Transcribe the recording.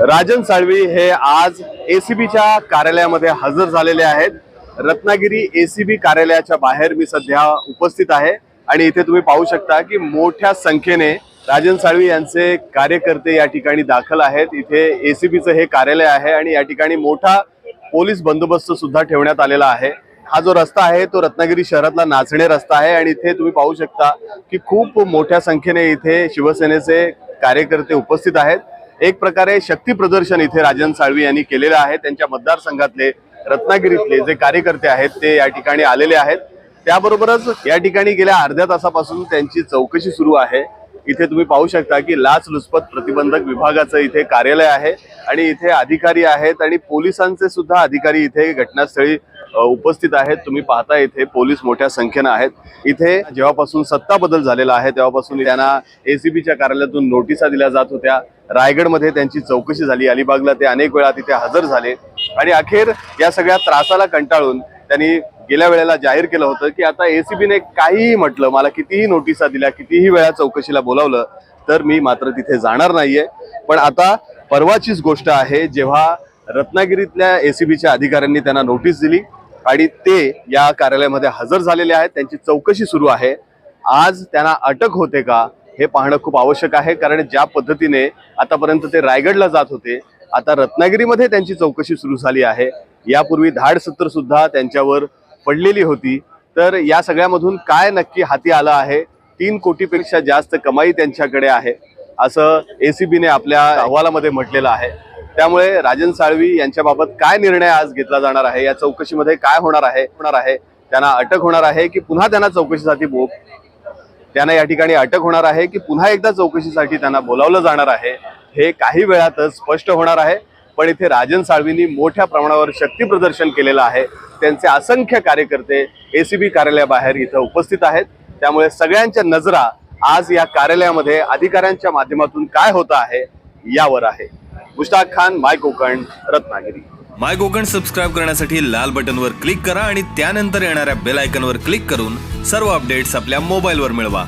राजन साळवी हे आज एसीबीच्या कार्यालयामध्ये हजर झालेले आहेत. रत्नागिरी एसीबी कार्यालयाच्या बाहेर मी सध्या उपस्थित आहे. आणि इथे तुम्ही पाहू शकता की मोठ्या संख्येने राजन साळवी यांचे कार्यकर्ते या ठिकाणी दाखल आहेत. इथे एसीबीचं हे कार्यालय आहे आणि या ठिकाणी मोठा पोलीस बंदोबस्त सुद्धा ठेवण्यात आलेला आहे. हा जो रस्ता आहे तो रत्नागिरी शहरातला नाचणे रस्ता आहे आणि इथे तुम्ही पाहू शकता की खूप मोठ्या संख्येने इथे शिवसेनेचे कार्यकर्ते उपस्थित आहेत. एक प्रकारे शक्ती प्रदर्शन इथे राजन साळवी यांनी केलेलं आहे. त्यांच्या मतदारसंघातले रत्नागिरीतले जे कार्यकर्ते आहेत ते या ठिकाणी आलेले आहेत. त्याबरोबरच या ठिकाणी गेल्या अर्ध्या तासापासून त्यांची चौकशी सुरू आहे. इथे तुम्ही पाहू शकता की लाचलुचपत प्रतिबंधक विभागाचं इथे कार्यालय आहे. आणि इथे अधिकारी आहेत आणि पोलिसांचे सुद्धा अधिकारी इथे घटनास्थळी उपस्थित आहेत. तुम्ही पाहता इथे पोलीस मोठ्या संख्येनं आहेत. इथे जेव्हापासून सत्ता बदल झालेला आहे तेव्हापासून त्यांना एसीबीच्या कार्यालयातून नोटिसा दिल्या जात होत्या. रायगडमध्ये त्यांची चौकशी झाली. अलिबागला ते अनेक वेळा तिथे हजर झाले. आणि अखेर या सगळ्या त्रासाला कंटाळून त्यांनी गेल्या वेळेला जाहीर केलं होतं की आता एसीबीने काहीही म्हटलं मला कितीही नोटिसा दिल्या कितीही वेळा चौकशीला बोलावलं तर मी मात्र तिथे जाणार नाहीये. पण आता परवाचीच गोष्ट आहे जेव्हा रत्नागिरीतल्या एसीबीच्या अधिकाऱ्यांनी त्यांना नोटीस दिली आणि ते या कार्यालयामध्ये हजर झालेले आहेत. त्यांची चौकशी सुरू आहे. आज त्यांना अटक होते का हे पाहणं खूप आवश्यक आहे कारण ज्या पद्धतीने आतापर्यंत ते रायगडला जात होते आता रत्नागिरीमध्ये त्यांची चौकशी सुरू झाली आहे. यापूर्वी धाडसत्र सुद्धा त्यांच्यावर पडलेली होती. तर या सगळ्यामधून काय नक्की हाती आलं आहे? तीन कोटीपेक्षा जास्त कमाई त्यांच्याकडे आहे. असं ए सी बीने आपल्या अहवालामध्ये म्हटलेलं आहे. त्यामुळे राजन साळवी यांच्याबाबत काय निर्णय आज घेतला जाणार आहे? या चौकशीमध्ये काय होणार आहे? होणार आहे? त्यांना अटक होणार आहे की पुन्हा त्यांना चौकशीसाठी बो त्यांना या ठिकाणी अटक होणार आहे की पुन्हा एकदा चौकशीसाठी त्यांना बोलावलं जाणार आहे? हे काही वेळातच स्पष्ट होणार आहे. पण इथे राजन साळवींनी मोठ्या प्रमाणावर शक्ती प्रदर्शन केलेलं आहे. त्यांचे असंख्य कार्यकर्ते एसीबी कार्यालयाबाहेर इथं उपस्थित आहेत. त्यामुळे सगळ्यांच्या नजरा आज या कार्यालयामध्ये अधिकाऱ्यांच्या माध्यमातून काय होत आहे यावर आहे. Mushtaq Khan my Konkan Ratnagiri. My Konkan subscribe करण्यासाठी लाल बटनवर क्लिक करा आणि त्यानंतर येणाऱ्या बेल आयकनवर क्लिक करून सर्व अपडेट्स आपल्या मोबाईलवर मिळवा.